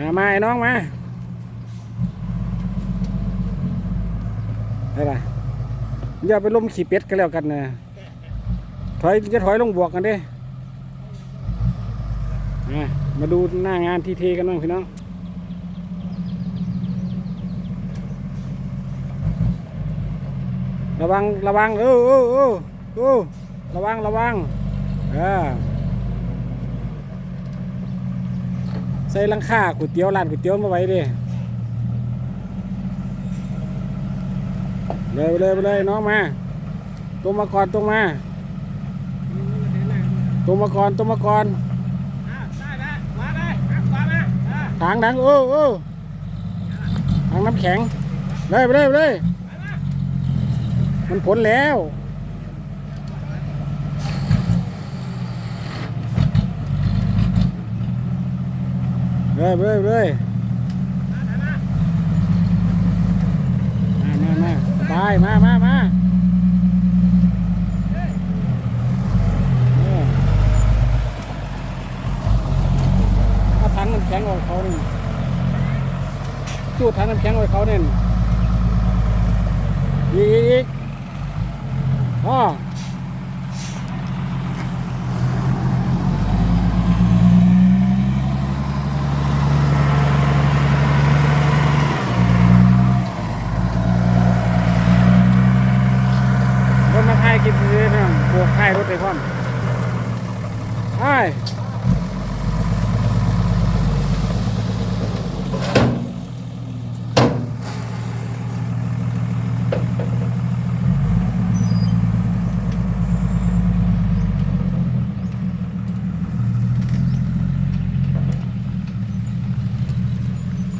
มามาไอ้น้องมาได้ปะอย่าไปล้มขี่เป็ดกันแล้วกันนะถอยจะถอยลงบวกกันด้มามาดูหน้างานทีเทกันบ้างพี่น้องระวังระวังเออเออเออเออระวังระวังเออ ใส่ลังคาก๋วยเตี๋ยวร้านก๋วยเตี๋ยวมาไว้ดิเลยไปเลยไปเลยน้องมาตรงมาก่อนตรงมาตรงมาก่อนตรงมาก่อนทางดังเออเออทางน้ำแข็งเลยไปเลยไปเลยมันผลแล้ว เลยเลยเลยมามามาไปมามามาเอาถังน้ำแข็งไว้เขาเนี่ยตู้ถังน้ำแข็งไว้เขาเนี่ยอีกอีกอีกพ่อรถมาไทยกินเลยนะบวกไทยรถไปพร้อมไอ้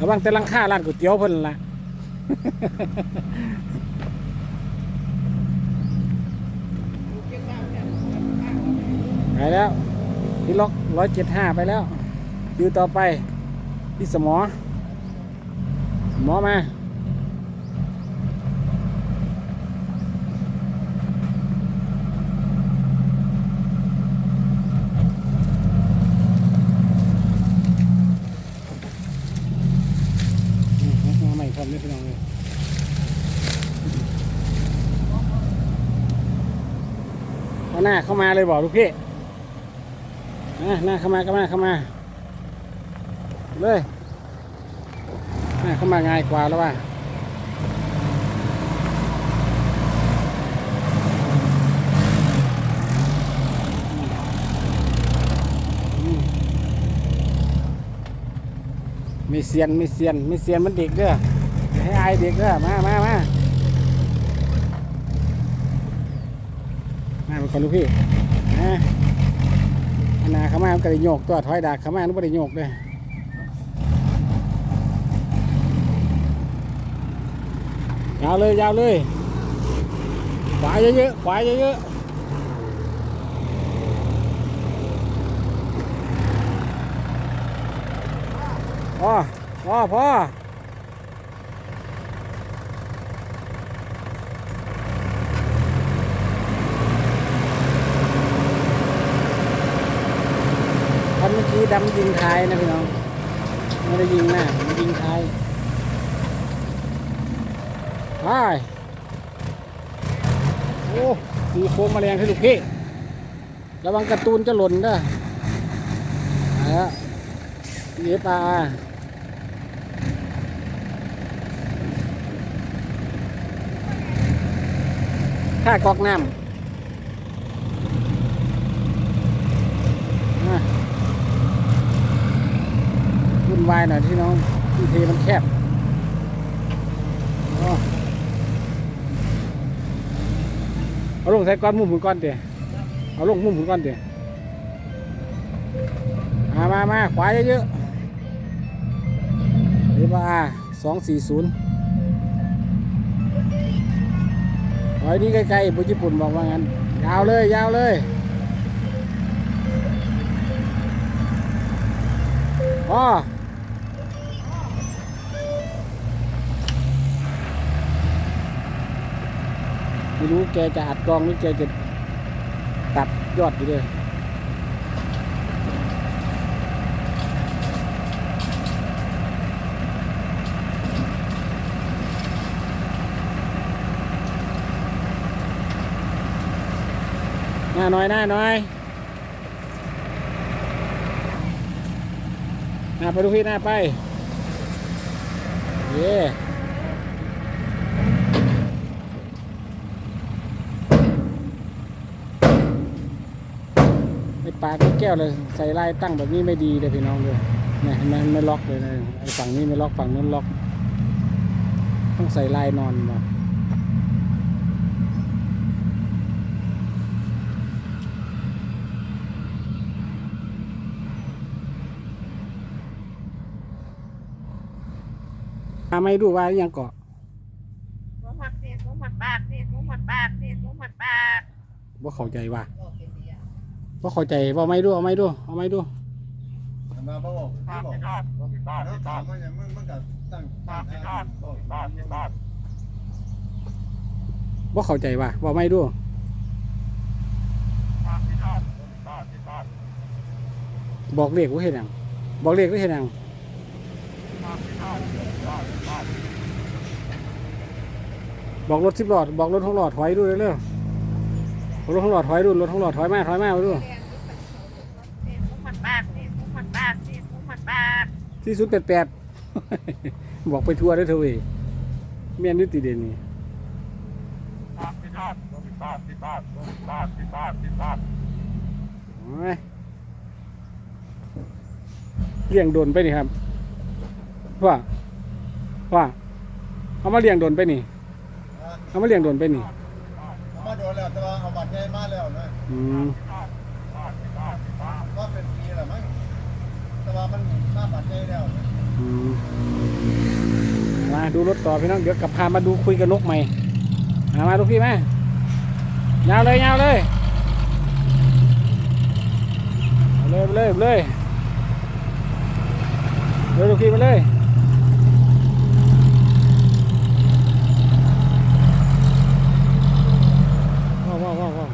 ระ วังแต่ลังค่าร้านก๋วยเตี๋ยวเพิ่นละไปแล้ว พี่ล็อกร้อยเจ็ดห้าไปแล้วคิวต่อไป พี่สมอ สมอมาอืมมาใหม่ครับนี่พี่น้องเลยเอา หน้าเข้ามาเลยบอกลูกพี่อะหน้าเข้ามาเข้ามาเข้ามา เลยหน้าเข้ามาง่ายกว่าแล้วว่ามไม่เซียนไม่เซียนไม่เซียนมันเด็กเด้อให้อายเด็กเด้อมามามา มาเป็นคนลูกพี่นะอันนาขามามันก็ได้โยกตัวถอยดากขามามันก็ได้โยกเลยยาวเลยยาวเลยขวาเยอะๆขวาเยอะๆพอพอพอคันเมื่ อดำยิงท้ายนะพี่น้องไม่ได้ยิงหน้ามันยิงท้ายไปโอ้มีโค้งมาแรงที่ลูกพี่ระวังกระตูนจะหล่นเด้อเอะเหนียปลาค่ากอกน้ำอะวุ่ นวายหน่อยพี่น้องที่เทมันแคบเอาลงใส่ก้อนมุมหุ่นก้อนเดี๋ยเอาลงมุมหุ่นก้อนเดี๋ยมามามาขวาเยอะๆเรียบว่าสองสี่ศูนย์ถอยนี้ใกล้ๆญี่ปุ่นบอกว่างั้น ยาวเลย ยาวเลยพอ ไม่รู้แกจะอัดกองหรือแกจะตัดยอดอยู่เลยหน้าน้อยหน้าน้อยหน้าไปดูพี่หน้าไป เย่ ไอ้ปากไอ้แก้วเลยใส่ลายตั้งแบบนี้ไม่ดีเลยพี่น้องเลยเนี่ยเห็นไหมมันไม่ล็อกเลยนะไอ้ฝั่งนี้ไม่ล็อกฝั่งนู้นล็อก ต้องใส่ลายนอนมาทำไม่ดูว่ายังเกาะหมูหมักเผ็ดหมูหมักปากเผ็ดหมูหมักปากเผ็ดหมูหมักปากว่าเข้าใจว่า ว่าเข้าใจว่าไม่ดูเอาไม่ดูเอาไม่ดูมาบอกบอกปากบอกเป็นรอบปากแล้วเป็นรถาอมบว่าอย่างมึงมันก็ตั้งปากเป็นรอบปากเป็นรอบว่าเข้าใจว่าว่าไม่ดูปากเป็นรอบปากเป็นรอบบอกเลขว่าเห็นยังบอกเลขว่าเห็นยังปากเป็นรอบปากเป็นรอบบอกรถสิบหลอดบอกรถหกหลอดถอยดูเร็วๆบอกรถหกหลอดถอยดูรถหกหลอดถอยมาถอยมาไปดู เผ็ดหมูหมักปากเผ็ดหมูหมักปากเผ็ดหมูหมักปากที่ศูนย์แปดแปดบอกไปทัวร์ได้อเถอะเว้ยเมียนนิติเด่นนี่ปากเป็นรอบปากเป็นรอบปากเป็นรอบเป็นรอบโอ้ยเลี้ยงโดนไปนี่ครับ ว่า ว่าเอามาเลี้ยงโดนไปนี่เอามาเลี้ยงโดนไปนี่เอามาโดนแล้วแต่ว่าเอาบัตรใหญ่มาแล้วนะอืมว่าเป็นปีแล้วมั้ง แต่ว่ามันหน้าบัตรใหญ่แล้วอืมมาดูรถต่อพี่น้องเดี๋ยวกลับพามาดูคุยกับนกใหม่มามาลูกพี่มายาวเลยยาวเลยเลยเลยเลยเลยลูกพี่มาเลยว้าวว้าวว้าวว้าว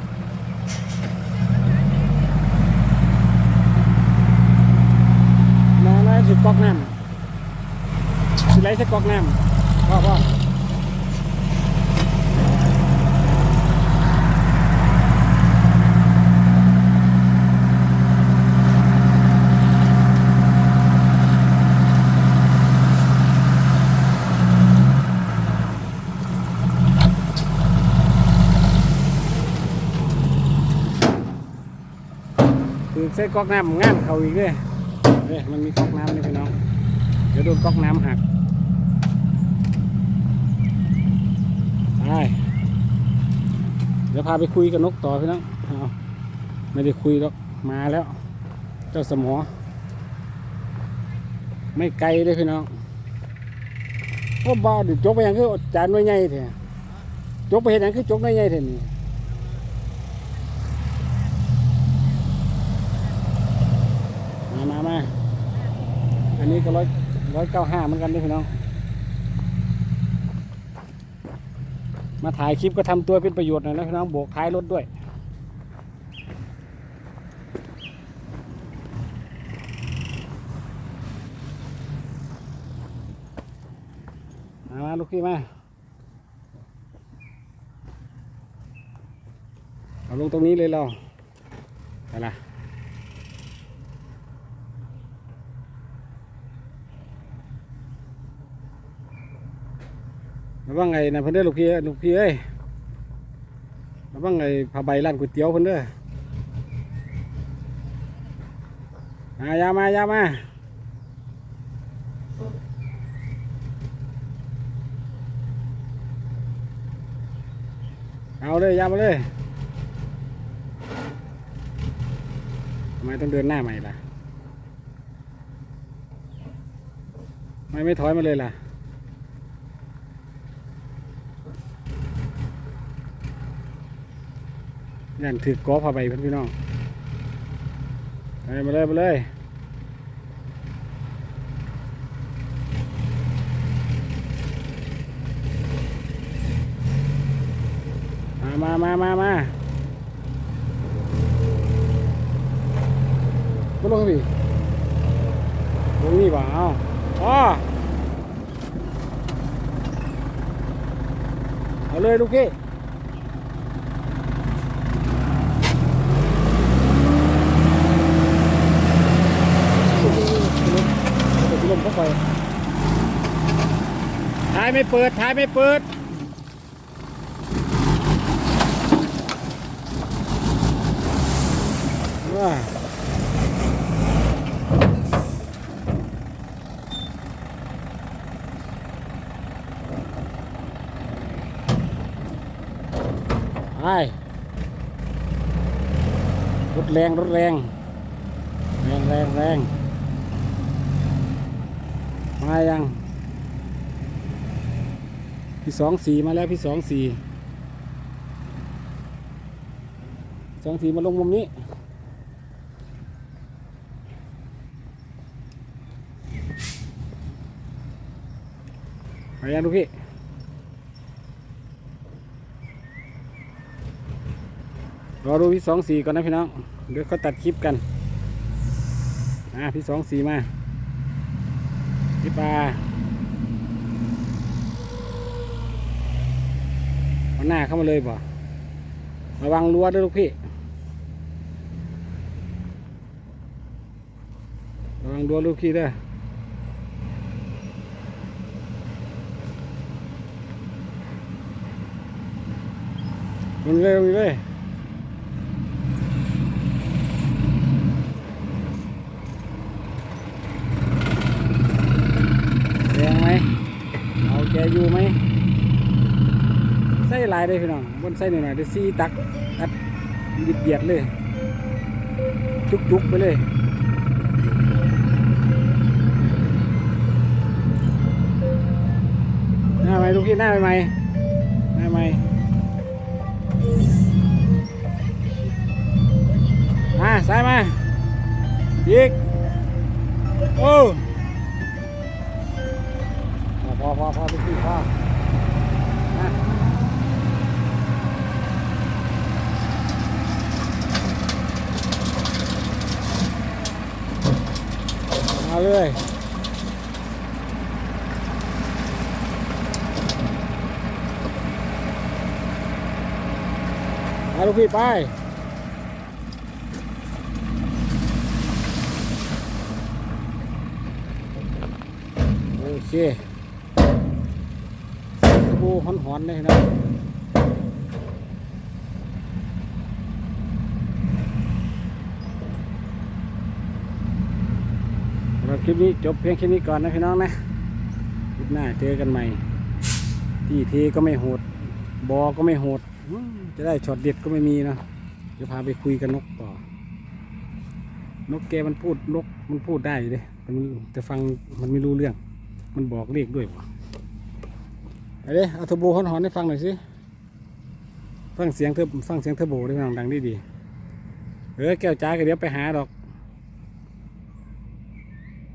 มามาถือ ก๊อกน้ำสิไหลใส่ก๊อกน้ำว้าวว้าวถือใส่ก๊อกน้ำงานเขาอีกเลย เอ้ยมันมีก๊อกน้ำนี่พี่น้อง เดี๋ยวโดนก๊อกน้ำหักไปเดี๋ยวพาไปคุยกับนกต่อพี่น้องเอาไม่ได้คุยหรอกมาแล้ว เจ้าสมอ ไม่ไกลเลยพี่น้องก็บ้าดิจกไปอย่างคือจานน้อยใหญ่เถอะจกไปเห็นอย่างคือจกน้อยใหญ่เถอะนี่มามามา อั นนี้ก็ร้อยร้อยเก้าห้าเหมือนกันด้วยพี่น้อง มาถ่ายคลิปก็ทำตัวเป็นประโยชน์หน่อยนะพี่น้องโบกท้ายรถด้วยมามาลูกพี่มาเอาลงตรงนี้เลยเราไปละ วังไงนะเพิ่นเด้อลูกพี้ลูกพี่เอ้ยระวังไงผ้าใบร้านก๋วยเตี๋ยวเพิ่นเด้อมายามายามาเอาเลยยามาเลยทำไมต้องเดินหน้าใหม่ล่ะทำไมไม่ถอยมาเลยล่ะ ยันถือกอผ้าใบพันพี่น้องไปมาเลยมาเลยมามามามามาก็ลงพี่ลงนี่เปล่าเอาอ๋อเอาเลยลูกพี่ ลมเข้าไปท้ายไม่เปิดท้ายไม่เปิดว้าไปรถแรงรถแรง แรงแรงแรงมายัง พี่สองสี่มาแล้วพี่สองสี่สองสี่มาลงมุมนี้มายังดูกพี่รอดูพี่สองสี่ก่อนนะพี่น้อง เดี๋ยวเขาตัดคลิปกันอ่าพี่สองสี่มาพี่ปลา เอาหน้าเข้ามาเลยบ่ระวังรั้วด้วยลูกพี่ระวังรั้วลูกพี่ด้อลงเลยลงเลยแรงไหมเอาแกอยู่ไหม ใส่หลายเลยพี่น้องบนใส่หน่อยหน่อยได้ซีตักอัดเหยียดเหยียดเลยจุกจุกๆไปเลยหน้าไหมลูกพี่หน้าไหมหน้าไหมมาซ้ายมาอีกโอ้พอพอพอพอทุกที่พอนะมา เลยมาลูกพี่ไปโอเคกระบูหอนๆเลยนะสำห รับคลิปนี้จบเพียงแค่นี้ก่อนนะพี่น้องนะคลิปหน้าเจอกันใหม่ ที่เทก็ไม่โหด บอก็ไม่โหด จะได้ช็อตเด็ดก็ไม่มีนะเดี๋ยวพาไปคุยกับนกต่อ นกแกมันพูดนกมันพูดได้เลยแต่มันแต่ฟังมันไม่รู้เรื่อง มันบอกเลขด้วยวะเอาดิเอาเทอร์โบหอนๆให้ฟังหน่อยสิ ฟังเสียงเทอฟังเสียงเทอร์โบได้ฟังดังดีดีเออแก้วจ้าก็เดี๋ยวไปหาดอก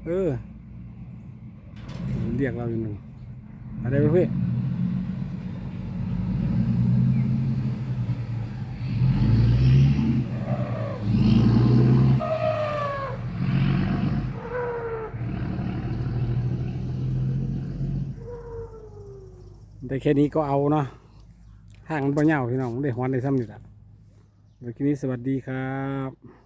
เออ เรียกเราอยู่หนึ่งอะไรไปเพื่อแต่แค่นี้ก็เอาเนาะทางมันบ่เหยาวพี่น้องได้หอนได้ซ้ำอยู่ละเมื่นี้สวัสดีครับ